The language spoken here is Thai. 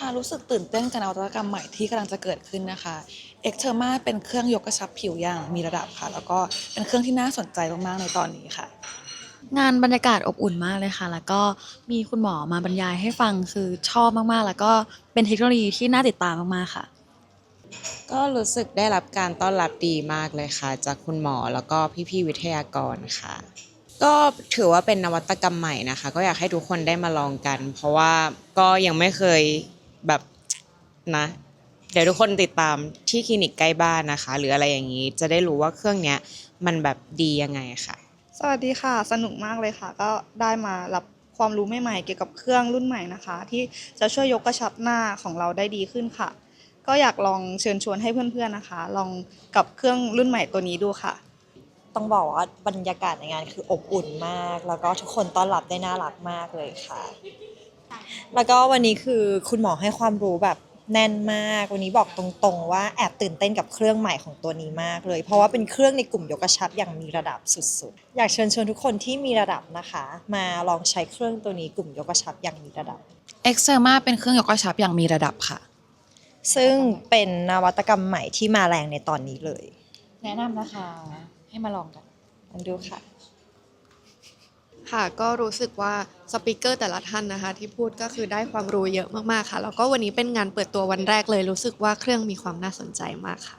ค่ะรู้สึกตื่นเต้นกับนวัตกรรมใหม่ที่กำลังจะเกิดขึ้นนะคะเอ็กเทอร์มาเป็นเครื่องยกกระชับผิวอย่างมีระดับค่ะ แล้วก็เป็นเครื่องที่น่าสนใจมากๆในตอนนี้ค่ะ งานบรรยากาศอบอุ่นมากเลยค่ะ แล้วก็มีคุณหมอมาบรรยายให้ฟังคือชอบมากๆ แล้วก็เป็นเทคโนโลยีที่น่าติดตามมากๆค่ะ ก็รู้สึกได้รับการต้อนรับดีมากเลยค่ะ จากคุณหมอแล้วก็พี่ๆวิทยากรค่ะก็ถือว่าเป็นนวัตกรรมใหม่นะคะ ก็อยากให้ทุกคนได้มาลองกัน เพราะว่าก็ยังไม่เคย แบบนะ เดี๋ยวทุกคนติดตามที่คลินิกใกล้บ้านนะคะ หรืออะไรอย่างนี้จะได้รู้ว่าเครื่องเนี้ยมันแบบดียังไงค่ะ สวัสดีค่ะ สนุกมากเลยค่ะ ก็ได้มารับความรู้ใหม่ๆเกี่ยวกับเครื่องรุ่นใหม่นะคะ ที่จะช่วยยกกระชับหน้าของเราได้ดีขึ้นค่ะ ก็อยากลองเชิญชวนให้เพื่อนๆนะคะ ลองกับเครื่องรุ่นใหม่ตัวนี้ดูค่ะ ต้องบอกว่าบรรยากาศในงานคืออบอุ่นมาก แล้วก็ทุกคนต้อนรับได้น่ารักมากเลยค่ะ แล้วก็วันนี้คือคุณหมอให้ความรู้แบบแน่นมาก วันนี้บอกตรงๆ ว่าแอบตื่นเต้นกับเครื่องใหม่ของตัวนี้มากเลย เพราะว่าเป็นเครื่องในกลุ่มยกกระชับอย่างมีระดับสุดๆ อยากเชิญชวนทุกคนที่มีระดับนะคะ มาลองใช้เครื่องตัวนี้กลุ่มยกกระชับอย่างมีระดับเอ็กเทอร์มาเป็นเครื่องยกกระชับอย่างมีระดับค่ะ ซึ่งเป็นนวัตกรรมใหม่ที่มาแรงในตอนนี้เลย แนะนำนะคะ ให้มาลองกันลองดูค่ะ ค่ะก็รู้สึกว่าสปิเกอร์แต่ละท่านนะคะ ที่พูดก็คือได้ความรู้เยอะมากๆค่ะแล้วก็วันนี้เป็นงานเปิดตัววันแรกเลย รู้สึกว่าเครื่องมีความน่าสนใจมากค่ะ